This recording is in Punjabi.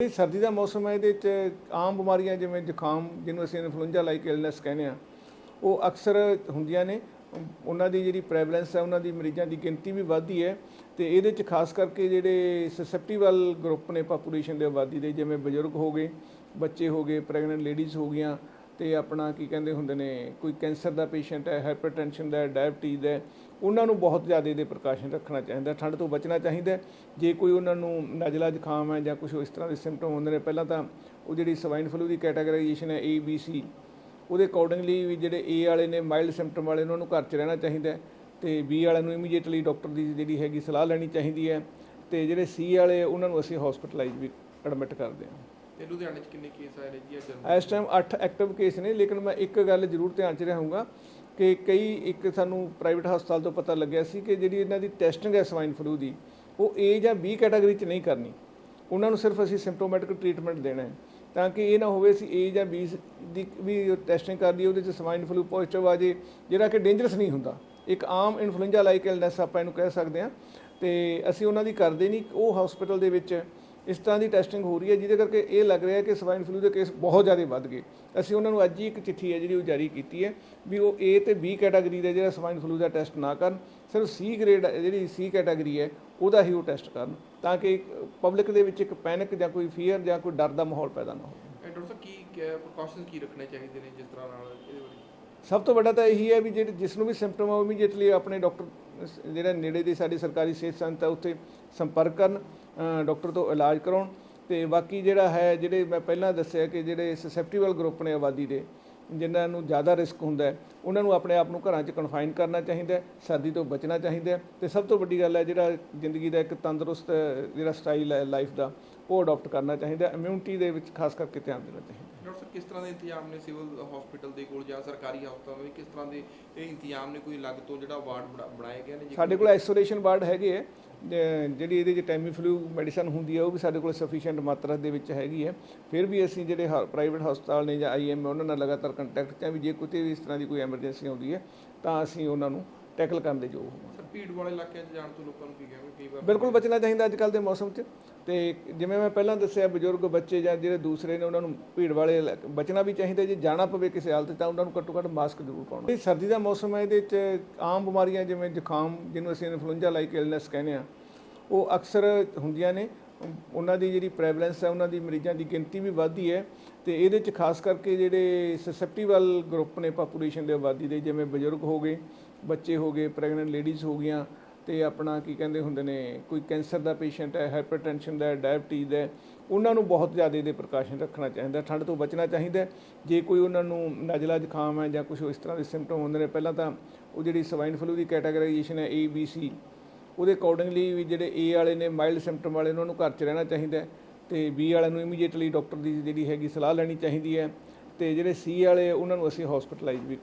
ਇਹ ਸਰਦੀ ਦਾ ਮੌਸਮ ਹੈ, ਇਹਦੇ ਵਿੱਚ ਆਮ ਬਿਮਾਰੀਆਂ ਜਿਵੇਂ ਜ਼ੁਕਾਮ, ਜਿਹਨੂੰ ਅਸੀਂ ਇਨਫਲੂਐਂਜ਼ਾ ਲਾਈਕ ਇਲਨੈਸ ਕਹਿੰਦੇ ਆ ਉਹ ਅਕਸਰ ਹੁੰਦੀਆਂ ਨੇ। ਉਹਨਾਂ ਦੀ ਜਿਹੜੀ ਪ੍ਰੈਵਲੈਂਸ ਹੈ, ਉਹਨਾਂ ਦੀ ਮਰੀਜ਼ਾਂ ਦੀ ਗਿਣਤੀ ਵੀ ਵੱਧਦੀ ਹੈ ਤੇ ਇਹਦੇ ਵਿੱਚ ਖਾਸ ਕਰਕੇ ਜਿਹੜੇ ਸਸੈਪਟੀਬਲ ਗਰੁੱਪ ਨੇ ਪਾਪੂਲੇਸ਼ਨ ਦੇ ਆਬਾਦੀ ਦੇ, ਜਿਵੇਂ ਬਜ਼ੁਰਗ ਹੋ ਗਏ, ਬੱਚੇ ਹੋ ਗਏ ਪ੍ਰੈਗਨੈਂਟ ਲੇਡੀਜ਼ ਹੋ ਗਈਆਂ ਤੇ ਆਪਣਾ ਕੀ ਕਹਿੰਦੇ ਹੁੰਦੇ ਨੇ, ਕੋਈ ਕੈਂਸਰ ਦਾ ਪੇਸ਼ੈਂਟ ਹੈ ਹਾਈਪਰਟੈਂਸ਼ਨ ਦਾ ਡਾਇਬਟੀਜ਼ ਦਾ ਉਹਨਾਂ ਨੂੰ ਬਹੁਤ ਜ਼ਿਆਦਾ ਇਹਦੇ ਪ੍ਰਕਾਸ਼ਨ ਰੱਖਣਾ ਚਾਹੀਦਾ, ਠੰਡ ਤੋਂ ਬਚਣਾ ਚਾਹੀਦਾ ਜੇ ਕੋਈ ਉਹਨਾਂ ਨੂੰ ਨਜ਼ਲਾ ਜ਼ੁਕਾਮ ਹੈ ਜਾਂ ਕੁਝ ਇਸ ਤਰ੍ਹਾਂ ਦੇ ਸਿੰਪਟਮ ਹੁੰਦੇ ਨੇ, ਪਹਿਲਾਂ ਤਾਂ ਉਹ ਜਿਹੜੀ ਸਵਾਈਨ ਫਲੂ ਦੀ ਕੈਟਾਗਰਾਈਜੇਸ਼ਨ ਹੈ ਏ ਬੀ ਸੀ ਉਹਦੇ ਅਕੋਰਡਿੰਗਲੀ ਵੀ ਜਿਹੜੇ ਏ ਵਾਲੇ ਨੇ ਮਾਈਲਡ ਸਿੰਪਟਮ ਵਾਲੇ ਉਹਨਾਂ ਨੂੰ ਘਰ 'ਚ ਰਹਿਣਾ ਚਾਹੀਦਾ ਹੈ। ਤੇ ਬੀ ਵਾਲਿਆਂ ਨੂੰ ਇਮੀਡੀਏਟਲੀ ਡਾਕਟਰ ਦੀ ਜਿਹੜੀ ਹੈਗੀ ਸਲਾਹ ਲੈਣੀ ਚਾਹੀਦੀ ਹੈ। ਤੇ ਜਿਹੜੇ ਸੀ ਵਾਲੇ, ਉਹਨਾਂ ਨੂੰ ਅਸੀਂ ਹਸਪੀਟਲਾਈਜ਼ ਵੀ ਐਡਮਿਟ ਕਰਦੇ ਹਾਂ। ਤੇ ਲੁਧਿਆਣੇ 'ਚ ਕਿੰਨੇ ਕੇਸ ਆਏ ਨੇ ਜੀ ਅੱਜ ਇਸ ਟਾਈਮ 8 ਐਕਟਿਵ ਕੇਸ ਨੇ, ਲੇਕਿਨ ਮੈਂ ਇੱਕ ਗੱਲ ਜ਼ਰੂਰ ਧਿਆਨ 'ਚ ਰਹੂੰਗਾ ਕਿ ਕਈ ਇੱਕ ਸਾਨੂੰ ਪ੍ਰਾਈਵੇਟ ਹਸਪਤਾਲ ਤੋਂ ਪਤਾ ਲੱਗਿਆ ਸੀ ਕਿ ਜਿਹੜੀ ਇਹਨਾਂ ਦੀ ਟੈਸਟਿੰਗ ਹੈ ਸਵਾਈਨ ਫਲੂ ਦੀ, ਉਹ ਏ ਜਾਂ ਬੀ ਕੈਟਾਗਰੀ 'ਚ ਨਹੀਂ ਕਰਨੀ। ਉਹਨਾਂ ਨੂੰ ਸਿਰਫ ਅਸੀਂ ਸਿੰਪਟੋਮੈਟਿਕ ਟ੍ਰੀਟਮੈਂਟ ਦੇਣਾ ਹੈ, ਤਾਂ ਕਿ ਇਹ ਨਾ ਹੋਵੇ ਸੀ ਏ ਜਾਂ ਬੀ ਦੀ ਵੀ ਟੈਸਟਿੰਗ ਕਰ ਲਈ ਉਹਦੇ 'ਚ ਸਵਾਈਨ ਫਲੂ ਪੋਜ਼ਿਟਿਵ ਆ ਜੇ, ਜਿਹੜਾ ਕਿ ਡੇਂਜਰਸ ਨਹੀਂ ਹੁੰਦਾ। ਇੱਕ ਆਮ ਇਨਫਲੂਐਂਜ਼ਾ ਲਾਈਕ ਇਲਨੈਸ ਆਪਾਂ ਇਹਨੂੰ ਕਹਿ ਸਕਦੇ ਹਾਂ, ਤੇ ਅਸੀਂ ਉਹਨਾਂ ਦੀ ਕਰਦੇ ਨਹੀਂ, ਉਹ ਹਸਪੀਟਲ ਦੇ ਵਿੱਚ ਇਸ ਤਰ੍ਹਾਂ ਦੀ ਟੈਸਟਿੰਗ ਹੋ ਰਹੀ ਹੈ, ਜਿਹਦੇ ਕਰਕੇ ਇਹ ਲੱਗ ਰਿਹਾ ਕਿ ਸਵਾਈਨ ਫਲੂ ਦੇ ਕੇਸ ਬਹੁਤ ਜ਼ਿਆਦਾ ਵੱਧ ਗਏ। ਅਸੀਂ ਉਹਨਾਂ ਨੂੰ ਅੱਜ ਹੀ ਇੱਕ ਚਿੱਠੀ ਹੈ ਜਿਹੜੀ ਉਹ ਜਾਰੀ ਕੀਤੀ ਹੈ ਵੀ ਉਹ A ਤੇ B ਕੈਟਾਗਰੀ ਦਾ ਜਿਹੜਾ ਸਵਾਈਨ ਫਲੂ ਦਾ ਟੈਸਟ ਨਾ ਕਰਨ, ਸਿਰਫ C ਗ੍ਰੇਡ ਜਿਹੜੀ C ਕੈਟਾਗਰੀ ਹੈ, ਉਹਦਾ ਹੀ ਉਹ ਟੈਸਟ ਕਰਨ, ਤਾਂ ਕਿ ਪਬਲਿਕ ਦੇ ਵਿੱਚ ਇੱਕ ਪੈਨਿਕ ਜਾਂ ਕੋਈ ਫੀਅਰ ਜਾਂ ਕੋਈ ਡਰ ਦਾ ਮਾਹੌਲ ਪੈਦਾ ਨਾ ਹੋਵੇ। eh, ਇਹ ਡਾਕਟਰ ਸਾਹਿਬ, ਕੀ ਪ੍ਰੀਕਾਸ਼ਨ ਕੀ ਰੱਖਣੇ ਚਾਹੀਦੇ ਨੇ ਜਿਸ ਤਰ੍ਹਾਂ ਨਾਲ ਇਹਦੇ ਬਾਰੇ? ਸਭ ਤੋਂ ਵੱਡਾ ਤਾਂ ਇਹੀ ਹੈ ਵੀ ਜਿਹੜੇ ਜਿਸ ਨੂੰ ਵੀ ਸਿੰਪਟਮ ਆ ਇਮੀਡੀਏਟਲੀ ਆਪਣੇ ਡਾਕਟਰ ਜਿਹੜਾ ਨੇੜੇ ਦੀ ਸਾਡੀ ਸਰਕਾਰੀ ਸਿਹਤ ਸੰਸਥਾ ਉੱਥੇ ਸੰਪਰਕ ਕਰਨ ਅ, ਡਾਕਟਰ ਤੋਂ ਇਲਾਜ ਕਰਾਉਣ ਤੇ ਬਾਕੀ ਜਿਹੜਾ ਹੈ ਜਿਹੜੇ ਮੈਂ ਪਹਿਲਾਂ ਦੱਸਿਆ ਕਿ ਜਿਹੜੇ ਸਸੈਪਟੀਬਲ ਗਰੁੱਪ ਨੇ ਆਬਾਦੀ ਦੇ ਜਿਨ੍ਹਾਂ ਨੂੰ ਜ਼ਿਆਦਾ ਰਿਸਕ ਹੁੰਦਾ ਉਹਨਾਂ ਨੂੰ ਆਪਣੇ ਆਪ ਨੂੰ ਘਰਾਂ 'ਚ ਕਨਫਾਈਨ ਕਰਨਾ ਚਾਹੀਦਾ ਸਰਦੀ ਤੋਂ ਬਚਣਾ ਚਾਹੀਦਾ ਹੈ ਤੇ ਸਭ ਤੋਂ ਵੱਡੀ ਗੱਲ ਹੈ ਜਿਹੜਾ ਜ਼ਿੰਦਗੀ ਦਾ ਇੱਕ ਤੰਦਰੁਸਤ ਜਿਹੜਾ ਸਟਾਈਲ ਹੈ ਲਾਈਫ ਦਾ ਉਹ ਅਡਾਪਟ ਕਰਨਾ ਚਾਹੀਦਾ ਇਮਿਊਨਿਟੀ ਦੇ ਵਿੱਚ ਖਾਸ ਕਰਕੇ ਧਿਆਨ ਦੇਣਾ ਚਾਹੀਦਾ। ਡਾਕਟਰ ਸਾਹਿਬ ਕਿਸ ਤਰ੍ਹਾਂ ਦੇ ਇੰਤਜ਼ਾਮ ਨੇ ਸਿਵਲ ਹਸਪੀਟਲ ਦੇ ਕੋਲ ਜਾਂ ਸਰਕਾਰੀ ਹਸਪਤਾਲਾਂ ਵਿੱਚ? ਕਿਸ ਤਰ੍ਹਾਂ ਦੇ ਇਹ ਇੰਤਜ਼ਾਮ ਨੇ ਕੋਈ ਅਲੱਗ ਤੋਂ ਜਿਹੜਾ ਵਾਰਡ ਬਣਾ- ਬਣਾਏ ਗਏ ਨੇ ਸਾਡੇ ਕੋਲ ਆਈਸੋਲੇਸ਼ਨ ਵਾਰਡ ਹੈਗੇ ਹੈ ਜਿਹੜੀ ਇਹਦੇ 'ਚ ਟੈਮੀਫਲੂ ਮੈਡੀਸਨ ਹੁੰਦੀ ਹੈ ਉਹ ਵੀ ਸਾਡੇ ਕੋਲ ਸਫੀਸ਼ੀਐਂਟ ਮਾਤਰਾ ਦੇ ਵਿੱਚ ਹੈਗੀ ਹੈ ਫਿਰ ਵੀ ਅਸੀਂ ਜਿਹੜੇ ਪ੍ਰਾਈਵੇਟ ਹਸਪਤਾਲ ਨੇ ਜਾਂ ਆਈਐਮ ਉਹਨਾਂ ਨਾਲ ਲਗਾਤਾਰ ਕੰਟੈਕਟ 'ਚ ਵੀ ਜੇ ਕਿਤੇ ਵੀ ਇਸ ਤਰ੍ਹਾਂ ਦੀ ਕੋਈ ਐਮਰਜੈਂਸੀ ਆਉਂਦੀ ਹੈ ਤਾਂ ਅਸੀਂ ਉਹਨਾਂ ਨੂੰ ਟੈਕਲ ਕਰਨ ਦੇ ਯੋਗ ਸਰ ਭੀੜ ਵਾਲੇ ਇਲਾਕਿਆਂ 'ਚ ਜਾਣ ਤੋਂ ਲੋਕਾਂ ਨੂੰ ਕੀ ਕਹਾਂਗੇ ਕਈ ਵਾਰ? ਬਿਲਕੁਲ ਬਚਣਾ ਚਾਹੀਦਾ ਅੱਜ ਕੱਲ ਦੇ ਮੌਸਮ 'ਚ। ਤੇ ਜਿਵੇਂ ਮੈਂ ਪਹਿਲਾਂ ਦੱਸਿਆ ਬਜ਼ੁਰਗ ਬੱਚੇ ਜਾਂ ਜਿਹੜੇ ਦੂਸਰੇ ਨੇ ਉਹਨਾਂ ਨੂੰ ਭੀੜ ਵਾਲੇ ਇਲਾਕ- ਬਚਣਾ ਵੀ ਚਾਹੀਦਾ ਜੇ ਜਾਣਾ ਪਵੇ ਕਿਸੇ ਹਾਲਤ 'ਚ ਤਾਂ ਉਹਨਾਂ ਨੂੰ ਘੱਟੋ ਘੱਟ ਮਾਸਕ ਜ਼ਰੂਰ ਪਾਉਣਾ। ਇਹ ਸਰਦੀ ਦਾ ਮੌਸਮ ਹੈ ਇਹਦੇ 'ਚ ਆਮ ਬਿਮਾਰੀਆਂ ਜਿਵੇਂ ਜ਼ੁਕਾਮ ਜਿਹਨੂੰ ਅਸੀਂ ਇਨਫਲੂਐਂਜ਼ਾ ਲਾਈਕ ਇਲਨੈਸ ਕਹਿੰਦੇ ਆ ਉਹ ਅਕਸਰ ਹੁੰਦੀਆਂ ਨੇ। ਉਹਨਾਂ ਦੀ ਜਿਹੜੀ ਪ੍ਰੈਵਲੈਂਸ ਹੈ, ਉਹਨਾਂ ਦੀ ਮਰੀਜ਼ਾਂ ਦੀ ਗਿਣਤੀ ਵੀ ਵੱਧਦੀ ਹੈ ਤੇ ਇਹਦੇ 'ਚ ਖਾਸ ਕਰਕੇ ਜਿਹੜੇ ਸਸੈਪਟੀਬਲ ਗਰੁੱਪ ਨੇ ਪਾਪੂਲੇਸ਼ਨ ਦੇ ਆਬਾਦੀ ਦੇ, ਜਿਵੇਂ ਬਜ਼ੁਰਗ ਹੋ ਗਏ, ਬੱਚੇ ਹੋ ਗਏ ਪ੍ਰੈਗਨੈਂਟ ਲੇਡੀਜ਼ ਹੋ ਗਈਆਂ ਤੇ ਆਪਣਾ ਕੀ ਕਹਿੰਦੇ ਹੁੰਦੇ ਨੇ, ਕੋਈ ਕੈਂਸਰ ਦਾ ਪੇਸ਼ੈਂਟ ਹੈ ਹਾਈਪਰਟੈਂਸ਼ਨ ਦਾ ਡਾਇਬਟੀਜ਼ ਦਾ, ਉਹਨਾਂ ਨੂੰ ਬਹੁਤ ਜ਼ਿਆਦਾ ਇਹਦੇ ਪ੍ਰਕਾਸ਼ਨ ਰੱਖਣਾ ਚਾਹੀਦਾ, ਠੰਡ ਤੋਂ ਬਚਣਾ ਚਾਹੀਦਾ ਜੇ ਕੋਈ ਉਹਨਾਂ ਨੂੰ ਨਜ਼ਲਾ ਜ਼ੁਕਾਮ ਹੈ ਜਾਂ ਕੁਝ ਇਸ ਤਰ੍ਹਾਂ ਦੇ ਸਿੰਪਟਮ ਹੁੰਦੇ ਨੇ, ਪਹਿਲਾਂ ਤਾਂ ਉਹ ਜਿਹੜੀ ਸਵਾਈਨ ਫਲੂ ਦੀ ਕੈਟਾਗਰਾਈਜੇਸ਼ਨ ਹੈ ਏ ਬੀ ਸੀ ਉਹਦੇ ਅਕੋਰਡਿੰਗਲੀ ਵੀ ਜਿਹੜੇ ਏ ਵਾਲੇ ਨੇ ਮਾਈਲਡ ਸਿੰਪਟਮ ਵਾਲੇ ਨੇ, ਉਹਨਾਂ ਨੂੰ ਘਰ 'ਚ ਰਹਿਣਾ ਚਾਹੀਦਾ ਹੈ ਤੇ ਬੀ ਵਾਲਿਆਂ ਨੂੰ ਇਮੀਡੀਏਟਲੀ ਡਾਕਟਰ ਦੀ ਜਿਹੜੀ ਹੈਗੀ ਸਲਾਹ ਲੈਣੀ ਚਾਹੀਦੀ ਹੈ ਤੇ ਜਿਹੜੇ ਸੀ ਵਾਲੇ ਉਹਨਾਂ ਨੂੰ ਅਸੀਂ ਹਸਪੀਟਲਾਈਜ਼ ਵੀ